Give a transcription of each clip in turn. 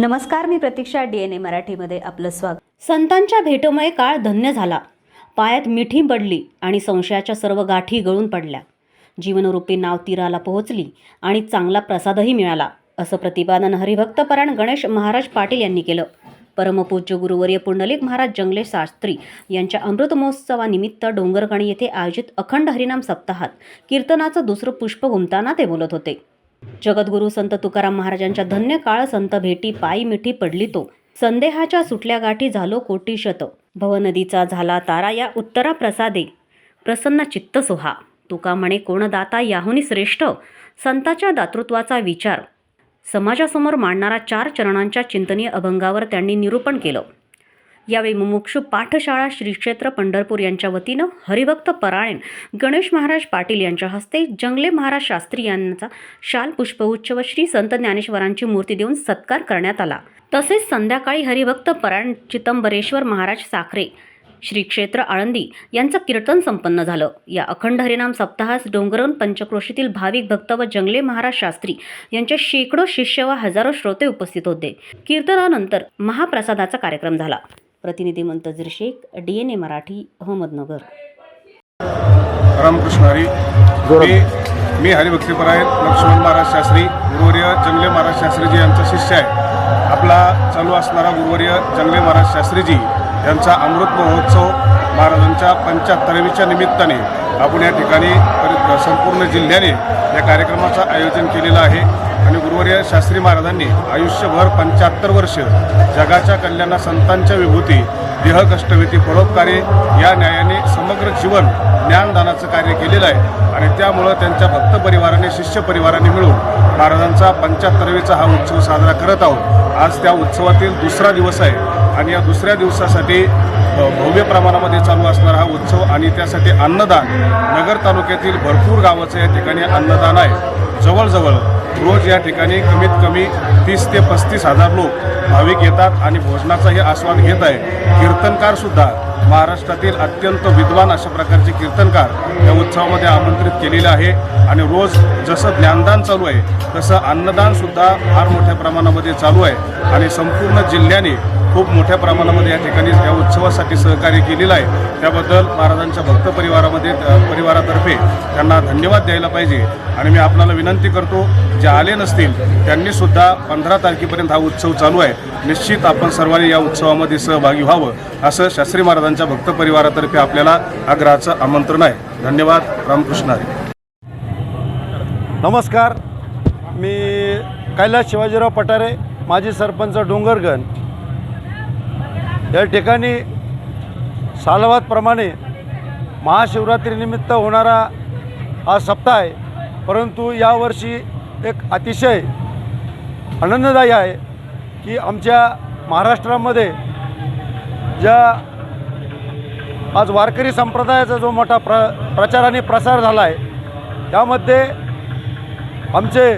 नमस्कार मी प्रतीक्षा D N ए मराठीमध्ये आपलं स्वागत. संतांच्या भेटोमय काळ धन्य झाला. पायात मिठी पडली आणि संशयाच्या सर्व गाठी गळून पडल्या. जीवनरूपी नाव तीराला पोहोचली आणि चांगला प्रसादही मिळाला असं प्रतिपादन हरिभक्तपरायण गणेश महाराज पाटील यांनी केलं. परमपूज्य गुरुवर्य पुंडलिक महाराज जंगले शास्त्री यांच्या अमृत महोत्सवानिमित्त डोंगरगणी येथे आयोजित अखंड हरिनाम सप्ताहात कीर्तनाचं दुसरं पुष्प घुमताना ते बोलत होते. जगद्गुरू संत तुकाराम महाराजांच्या धन्य काळ संत भेटी पायी मिठी पडली तो. संदेहाच्या सुटल्या गाठी झालो कोटी शत भवनदीचा झाला तारा या उत्तरा प्रसादे प्रसन्न चित्त सोहा. तुका म्हणे कोण दाता याहुनी श्रेष्ठ? संताच्या दातृत्वाचा विचार. समाजासमोर मांडणारा चार चरणांच्या चिंतनीय अभंगावर त्यांनी निरूपण केलं. यावेळी मुमुक्षू पाठशाळा श्री क्षेत्र पंढरपूर यांच्या वतीनं हरिभक्त परायण गणेश महाराज पाटील यांच्या हस्ते जंगले महाराज शास्त्री यांचा शाल पुष्पगुच्छ व श्री संत ज्ञानेश्वरांची मूर्ती देऊन सत्कार करण्यात आला. तसेच संध्याकाळी हरिभक्त परायण चितंबरेश्वर महाराज साखरे श्री क्षेत्र आळंदी यांचं कीर्तन संपन्न झालं. या अखंड हरिनाम सप्ताहास डोंगरवन पंचक्रोशीतील भाविक भक्त व जंगले महाराज शास्त्री यांचे शेकडो शिष्य व हजारो श्रोते उपस्थित होते. कीर्तनानंतर महाप्रसादाचा कार्यक्रम झाला. प्रतिनिधी Muntazir Shaikh D N A Marathi Ahmednagar. Ramakrishna Hari मी मी हरिभक्तीपरायण लक्ष्मण महाराज शास्त्री गुरुवर्य जंगले महाराज शास्त्रीजी यांचा शिष्य आहे. आपला चालू असणारा गुरुवर्य जंगले महाराज शास्त्रीजी यांचा अमृत महोत्सव महाराजांच्या पंच्याहत्तरावीच्या निमित्ताने आपण या ठिकाणी परि- संपूर्ण जिल्ह्याने या कार्यक्रमाचं आयोजन केलेलं आहे. आणि गुरुवर्य शास्त्री महाराजांनी आयुष्यभर पंच्याहत्तर वर्ष जगाच्या कल्याणा संतांच्या विभूती देह कष्टवेती परोपकारी या न्यायाने समग्र जीवन ज्ञानदानाचं कार्य केलेलं आहे. आणि त्यामुळं त्यांच्या भक्त परिवाराने शिष्य परिवाराने मिळून महाराजांचा पंच्याहत्तरावीचा हा उत्सव साजरा करत आहोत. आज त्या उत्सवातील दुसरा दिवस आहे आणि या दुसऱ्या दिवसासाठी भव्य प्रमाणामध्ये चालू असणारा हा उत्सव आणि त्यासाठी अन्नदान नगर तालुक्यातील भरपूर गावाचं या ठिकाणी अन्नदान आहे. जवळजवळ रोज या ठिकाणी कमीत कमी तीस ते पस्तीस हजार लोक भाविक येतात आणि भोजनाचाही आस्वाद घेत आहे कीर्तनकार सुद्धा महाराष्ट्रातील अत्यंत विद्वान अशा प्रकारचे कीर्तनकार या उत्सवामध्ये आमंत्रित केलेले आहे. आणि रोज जसं ज्ञानदान चालू आहे तसं अन्नदानसुद्धा फार मोठ्या प्रमाणामध्ये चालू आहे. आणि संपूर्ण जिल्ह्याने खूप मोठ्या प्रमाणामध्ये या ठिकाणी या उत्सवासाठी सहकार्य केलेलं आहे. त्याबद्दल महाराजांच्या भक्त परिवारामध्ये परिवारातर्फे त्यांना धन्यवाद द्यायला पाहिजे. आणि मी आपल्याला विनंती करतो जे आले नसतील त्यांनी सुद्धा पंधरा तारखेपर्यंत हा उत्सव चालू आहे. निश्चित आपण सर्वांनी या उत्सवामध्ये सहभागी व्हावं असं शास्त्री महाराजांच्या भक्त परिवारातर्फे आपल्याला आग्रहाचं आमंत्रण आहे. धन्यवाद. रामकृष्ण हरी नमस्कार. मी कैलास शिवाजीराव पठारे माजी सरपंच डोंगरगण. या ठिकाणी सालवादप्रमाणे महाशिवरात्रीनिमित्त होणारा हा सप्ताह आहे. परंतु यावर्षी एक अतिशय आनंददायी आहे की आमच्या महाराष्ट्रामध्ये ज्या आज वारकरी संप्रदायाचा जो मोठा प्र प्रचार आणि प्रसार झाला आहे त्यामध्ये आमचे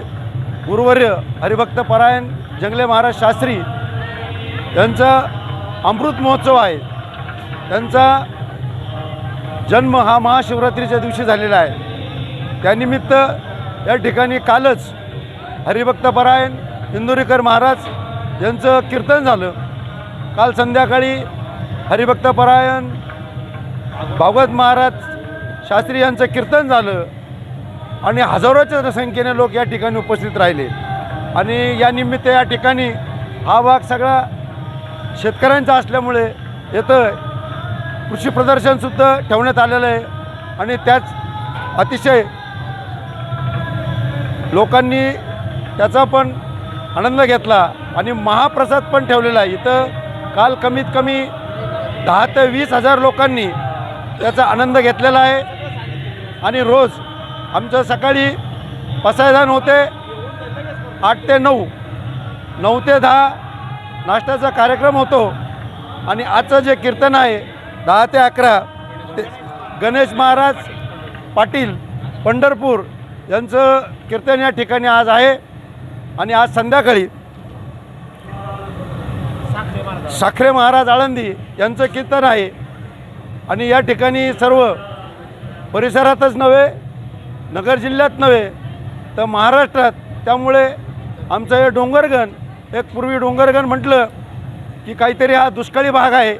गुरुवर्य हरिभक्त परायण जंगले महाराज शास्त्री यांचा अमृत महोत्सव आहे. त्यांचा जन्म हा महाशिवरात्रीच्या दिवशी झालेला आहे. त्यानिमित्त या ठिकाणी कालच हरिभक्त परायण इंदुरीकर महाराज यांचं कीर्तन झालं. काल संध्याकाळी हरिभक्त परायण भागवत महाराज शास्त्री यांचं कीर्तन झालं आणि हजारोच्या संख्येने लोक या ठिकाणी उपस्थित राहिले. आणि या निमित्त या ठिकाणी हा भाग सगळा शेतकऱ्यांचा असल्यामुळे येतं कृषी प्रदर्शनसुद्धा ठेवण्यात आलेलं आहे. आणि त्याच अतिशय लोकांनी त्याचा पण आनंद घेतला आणि महाप्रसाद पण ठेवलेला आहे. इथं काल कमीत कमी दहा ते वीस हजार लोकांनी त्याचा आनंद घेतलेला आहे. आणि रोज आमचं सकाळी पसायदान होते आठ ते नऊ. नऊ ते दहा नाश्त्याचा कार्यक्रम होतो. आणि आजचं जे कीर्तन आहे दहा ते अकरा ते गणेश महाराज पाटील पंढरपूर यांचं कीर्तन या ठिकाणी आज आहे. आणि आज संध्याकाळी साखरे महाराज आळंदी यांचं कीर्तन आहे. आणि या ठिकाणी सर्व परिसरातच नव्हे नगर जिल्ह्यात नव्हे तर महाराष्ट्रात. त्यामुळे आमचं हे डोंगरगण एक पूर्वी डोंगरगण म्हटलं की काहीतरी हा दुष्काळी भाग आहे.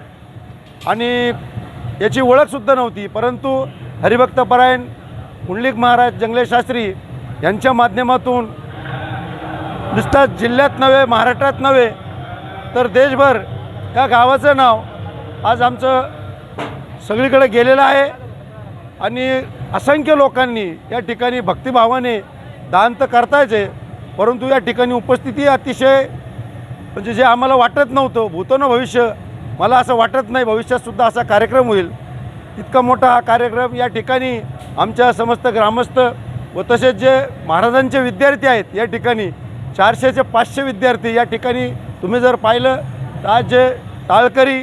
आणि याची ओळखसुद्धा नव्हती परंतु हरिभक्तपरायण पुंडलिक महाराज जंगले शास्त्री यांच्या माध्यमातून नुसता जिल्ह्यात नव्हे महाराष्ट्रात नव्हे तर देशभर या गावाचं नाव आज आमचं सगळीकडे गेलेला आहे. आणि असंख्य लोकांनी या ठिकाणी भक्तिभावाने दान तर करतायच आहे परंतु या ठिकाणी उपस्थिती अतिशय म्हणजे जे आम्हाला वाटत नव्हतं भूतनं भविष्य मला असं वाटत नाही भविष्यातसुद्धा असा कार्यक्रम होईल. इतका मोठा हा कार्यक्रम या ठिकाणी आमच्या समस्त ग्रामस्थ व तसेच जे महाराजांचे विद्यार्थी आहेत या ठिकाणी चारशेचे पाचशे विद्यार्थी या ठिकाणी तुम्ही जर पाहिलं तर आज जे टाळकरी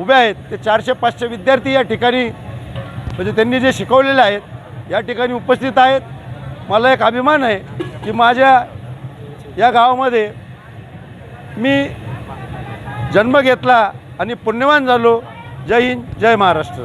उभे आहेत. ते चारशे पाचशे विद्यार्थी या ठिकाणी म्हणजे त्यांनी जे शिकवलेले आहेत या ठिकाणी उपस्थित आहेत. मला एक अभिमान आहे की माझ्या या गावामध्ये मी जन्म घेतला आणि पुण्यवान झालो. जय हिंद जय महाराष्ट्र.